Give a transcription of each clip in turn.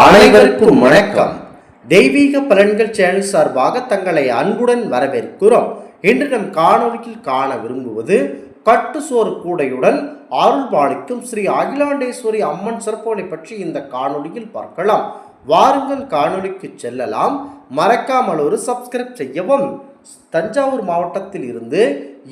அனைவருக்கும் வணக்கம். தெய்வீக பலன்கள் சேனல் சார்பாக தங்களை அன்புடன் வரவேற்கிறோம். இன்று நம் காணொலியில் காண விரும்புவது கட்டு சோறு கூடையுடன் அருள்பாலிக்கும் ஸ்ரீ அகிலாண்டேஸ்வரி அம்மன் சிறப்புகளை பற்றி இந்த காணொலியில் பார்க்கலாம். வாருங்கள் காணொலிக்கு செல்லலாம். மறக்காமல் ஒரு சப்ஸ்கிரைப் செய்யவும். தஞ்சாவூர் மாவட்டத்தில் இருந்து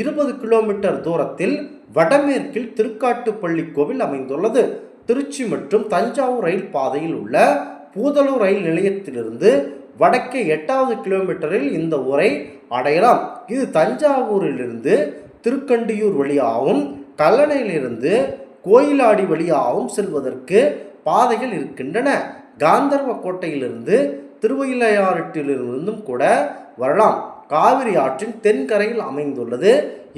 இருபது கிலோமீட்டர் தூரத்தில் வடமேற்கில் திருக்காட்டுப்பள்ளி கோவில் அமைந்துள்ளது. திருச்சி மற்றும் தஞ்சாவூர் ரயில் பாதையில் உள்ள பூதலூர் ரயில் நிலையத்திலிருந்து வடக்கே எட்டாவது கிலோமீட்டரில் இந்த ஊரை அடையலாம். இது தஞ்சாவூரிலிருந்து திருக்கண்டியூர் வழியாகவும் கல்லணையிலிருந்து கோயிலாடி வழியாகவும் செல்வதற்கு பாதைகள் இருக்கின்றன. காந்தர்வ கோட்டையிலிருந்து திருவயிலையாற்றிலிருந்தும் கூட வரலாம். காவிரி ஆற்றின் தென்கரையில் அமைந்துள்ளது.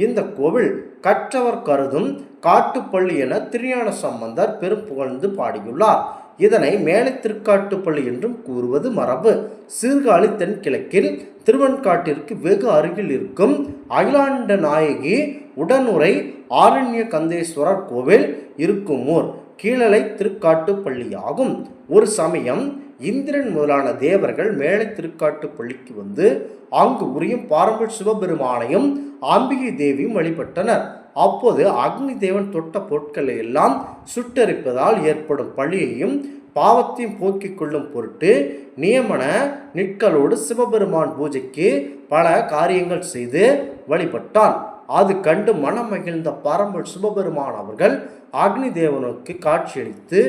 இந்த கோவில் கற்றவர் கருதும் காட்டுப்பள்ளி என திருஞான சம்பந்தர் பெரும் புகழ்ந்து பாடியுள்ளார். இதனை மேலை திருக்காட்டுப்பள்ளி என்றும் கூறுவது மரபு. சீர்காழி தென்கிழக்கில் திருவன்காட்டிற்கு வெகு அருகில் இருக்கும் அகிலாண்ட நாயகி உடனுரை ஆரண்ய கந்தேஸ்வரர் கோவில் இருக்கும் ஊர் கீழலை திருக்காட்டுப்பள்ளியாகும். ஒரு சமயம் இந்திரன் முதலான தேவர்கள் மேலை திருக்காட்டுப்பள்ளிக்கு வந்து அங்கு உரியும் பாரம்பரிய சிவபெருமானையும் அம்பிகை தேவியும் வழிபட்டனர். அப்போது அக்னி தேவன் தொட்ட பொருட்களை எல்லாம் சுட்டரிப்பதால் ஏற்படும் பழியையும் பாவத்தையும் போக்கிக் கொள்ளும் பொருட்டு நியமன நிற்களோடு சிவபெருமான் பூஜைக்கு பல காரியங்கள் செய்து வழிபட்டான். அது கண்டு மனம் மகிழ்ந்த பரம்பல் சிவபெருமான் அவர்கள் அக்னி தேவனுக்கு காட்சியளித்து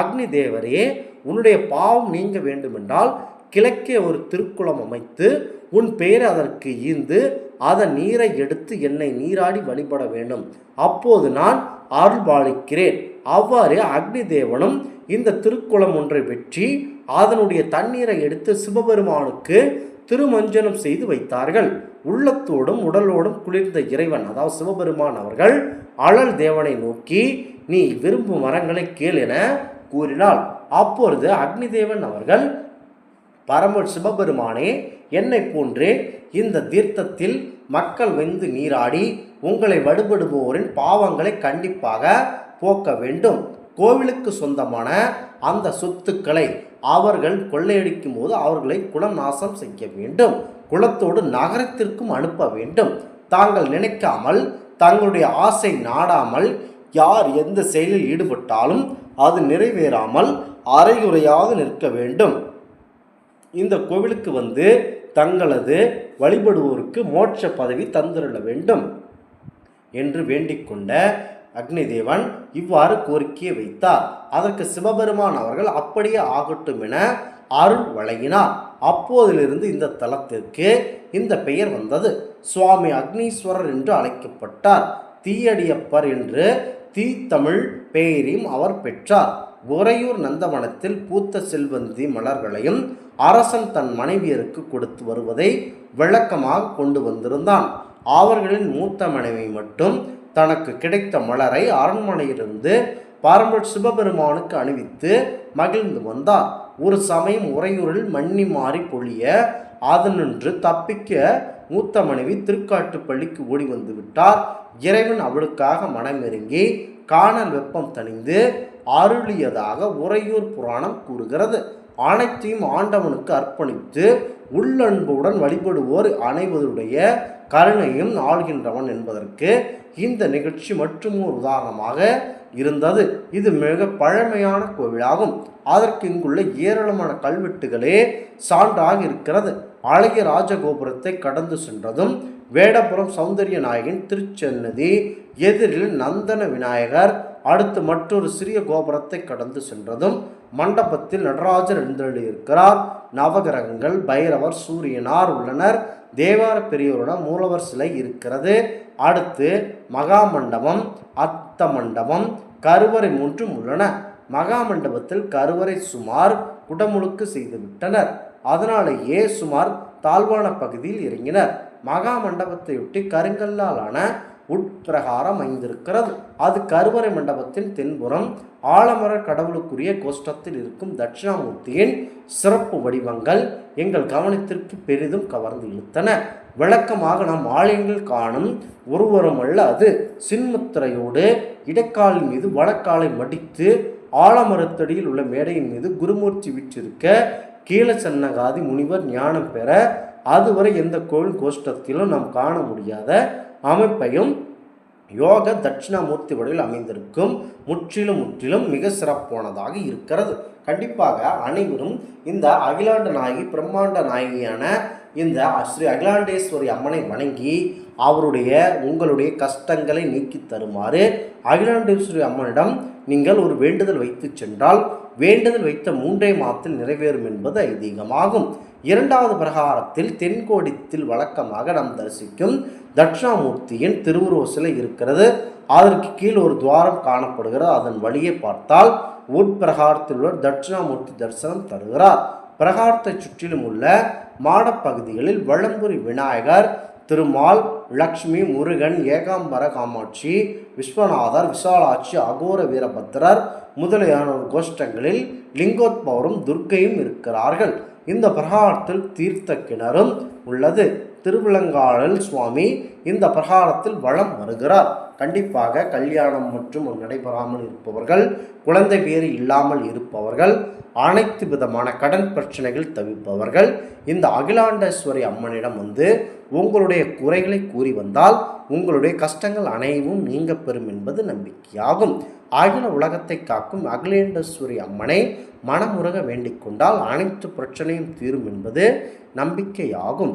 அக்னி தேவரே உன்னுடைய பாவம் நீங்க வேண்டுமென்றால் கிழக்கே ஒரு திருக்குளம் அமைத்து உன் பெயரை அதற்கு ஈந்து அதன் நீரை எடுத்து என்னை நீராடி வழிபட வேண்டும். அப்போது நான் அருள் பாலிக்கிறேன் அவ்வாறு அக்னி தேவனும் இந்த திருக்குளம் ஒன்றை வெற்றி அதனுடைய தண்ணீரை எடுத்து சிவபெருமானுக்கு திருமஞ்சனம் செய்து வைத்தார்கள். உள்ளத்தோடும் உடலோடும் குளிர்ந்த இறைவன் அதாவது சிவபெருமான் அவர்கள் அழல் தேவனை நோக்கி நீ விரும்பும் மரங்களை கேள் என கூறினாள். அப்பொழுது அக்னி தேவன் அவர்கள் பரம சிவபெருமானே என்னை போன்று இந்த தீர்த்தத்தில் மக்கள் வெந்து நீராடி உங்களை வடுபடுபவரின் பாவங்களை கண்டிப்பாக போக்க வேண்டும். கோவிலுக்கு சொந்தமான அந்த சொத்துக்களை அவர்கள் கொள்ளையடிக்கும் போது அவர்களை குலம் நாசம் செய்ய வேண்டும். குலத்தோடு நகரத்திற்கும் அனுப்ப வேண்டும். தாங்கள் நினைக்காமல் தங்களுடைய ஆசை நாடாமல் யார் எந்த செயலில் ஈடுபட்டாலும் அது நிறைவேறாமல் அரைகுறையாக நிற்க வேண்டும். இந்த கோவிலுக்கு வந்து தங்களது வழிபடுவோருக்கு மோட்ச பதவி தந்துள்ள வேண்டும். என்று வேண்டிக் அக்னிதேவன் இவ்வாறு கோரிக்கையை வைத்தார். அதற்கு சிவபெருமான் அவர்கள் அப்படியே ஆகட்டும் என அருள் வழங்கினார். அப்போதிலிருந்து இந்த தலத்திற்கு இந்த பெயர் வந்தது. சுவாமி அக்னீஸ்வரர் என்று அழைக்கப்பட்டார். தீயடியப்பர் என்று தீத்தமிழ் பெயரையும் அவர் பெற்றார். உறையூர் நந்தவனத்தில் பூத்த செல்வந்தி மலர்களையும் அரசன் தன் மனைவியருக்கு கொடுத்து வருவதை விளக்கமாக கொண்டு வந்திருந்தான். அவர்களின் மூத்த மனைவி மட்டும் தனக்கு கிடைத்த மலரை அரண்மனையிலிருந்து பாரம்பரிய சிவபெருமானுக்கு அணிவித்து மகிழ்ந்து வந்தார். ஒரு சமயம் உறையூரில் மண்ணி மாறி பொழிய அதனின்று தப்பிக்க மூத்த மனைவி திருக்காட்டுப்பள்ளிக்கு ஓடி வந்து விட்டார். இறைவன் அவளுக்காக மனமெருங்கி காணல் வெப்பம் தணிந்து அருளியதாக உறையூர் புராணம் கூறுகிறது. அனைத்தையும் ஆண்டவனுக்கு அர்ப்பணித்து உள்ளன்புடன் வழிபடுவோர் அனைவருடைய கருணையும் ஆள்கின்றவன் என்பதற்கு இந்த நிகழ்ச்சி மற்றும் ஒரு உதாரணமாக இருந்தது. இது மிக பழமையான கோவிலாகும். அதற்கு இங்குள்ள ஏராளமான கல்வெட்டுகளே சான்றாக இருக்கிறது அழகிய ராஜகோபுரத்தை கடந்து சென்றதும் வேடபுரம் சௌந்தரிய நாயகன் திருச்சென்னதி எதிரில் நந்தன விநாயகர் அடுத்து மற்றொரு சிறிய கோபுரத்தை கடந்து சென்றதும் மண்டபத்தில் நடராஜர் எழுந்தருளியிருக்கிறார். நவகிரகங்கள் பைரவர் சூரியனார் உள்ளனர். தேவார பெரியோருடன் மூலவர் சிலை இருக்கிறது. அடுத்து மகா மண்டபம் அத்த மண்டபம் கருவறை மூன்றும் உள்ளன. மகா மண்டபத்தில் கருவறை சுமார் குடமுழுக்கு செய்து விட்டனர். அதனாலேயே சுமார் தாழ்வான பகுதியில் இறங்கினர். மகா மண்டபத்தையொட்டி கருங்கல்லாலான உட்பிரகாரம் அமைந்திருக்கிறது அது கருவறை மண்டபத்தின் தென்புறம் ஆலமர கடவுளுக்குரிய கோஷ்டத்தில் இருக்கும் தட்சிணாமூர்த்தியின் சிறப்பு வடிவங்கள் எங்கள் கவனத்திற்கு பெரிதும் கவர்ந்து இழுத்தன. விளக்கமாக நாம் ஆலயங்கள் காணும் ஒருவரும் அல்ல அது சின்முத்திரையோடு இடைக்காலின் மீது வடக்காலை மடித்து ஆலமரத்தடியில் உள்ள மேடையின் மீது குருமூர்த்தி வீற்றிருக்க கீழச்சன்னகாதி முனிவர் ஞானம் பெற அதுவரை எந்த கோவில் கோஷ்டத்திலும் நாம் காண முடியாத அமைப்பையும் யோக தட்சிணாமூர்த்தி வடிவில் அமைந்திருக்கும். முற்றிலும் முற்றிலும் மிக சிறப்பானதாக இருக்கிறது. கண்டிப்பாக அனைவரும் இந்த அகிலாண்ட நாயகி பிரம்மாண்ட நாயகியான இந்த ஸ்ரீ அகிலாண்டேஸ்வரி அம்மனை வணங்கி அவருடைய உங்களுடைய கஷ்டங்களை நீக்கி தருமாறு அகிலாண்டேஸ்வரி அம்மனிடம் நீங்கள் ஒரு வேண்டுதல் வைத்து சென்றால் வேண்டுதல் வைத்த மூன்றே மாதத்தில் நிறைவேறும் என்பது ஐதீகமாகும். இரண்டாவது பிரகாரத்தில் தென்கோடித்தில் வழக்கமாக நாம் தரிசிக்கும் தட்சிணாமூர்த்தியின் திருவுருவ சிலை இருக்கிறது. அதற்கு கீழ் ஒரு துவாரம் காணப்படுகிறது. அதன் வழியை பார்த்தால் உட்பிரகாரத்தில் உள்ள தட்சிணாமூர்த்தி தரிசனம் தருகிறார். பிரகாரத்தை சுற்றிலும் உள்ள மாடப்பகுதிகளில் வளம்புரி விநாயகர் திருமால் லக்ஷ்மி முருகன் ஏகாம்பர காமாட்சி விஸ்வநாதர் விசாலாட்சி அகோர வீரபத்திரர் முதலியான கோஷ்டங்களில் லிங்கோத்பவரும் துர்க்கையும் இருக்கிறார்கள். இந்த பிரகாரத்தில் தீர்த்த கிணறும் உள்ளது. திருவிலங்காடல் சுவாமி இந்த பிரகாரத்தில் வளம் வருகிறார். கண்டிப்பாக கல்யாணம் மற்றும் நடைபெறாமல் இருப்பவர்கள் குழந்தை பேர் இல்லாமல் இருப்பவர்கள் அனைத்து விதமான கடன் பிரச்சனைகள் தவிர்ப்பவர்கள் இந்த அகிலாண்டேஸ்வரி அம்மனிடம் வந்து உங்களுடைய குறைகளை கூறி வந்தால் உங்களுடைய கஷ்டங்கள் அனைவும் நீங்க பெறும் என்பது நம்பிக்கையாகும். அகில உலகத்தை காக்கும் அகிலேண்டேஸ்வரி அம்மனை மனமுருக வேண்டிக் கொண்டால் அனைத்து பிரச்சனையும் தீரும் என்பது நம்பிக்கையாகும்.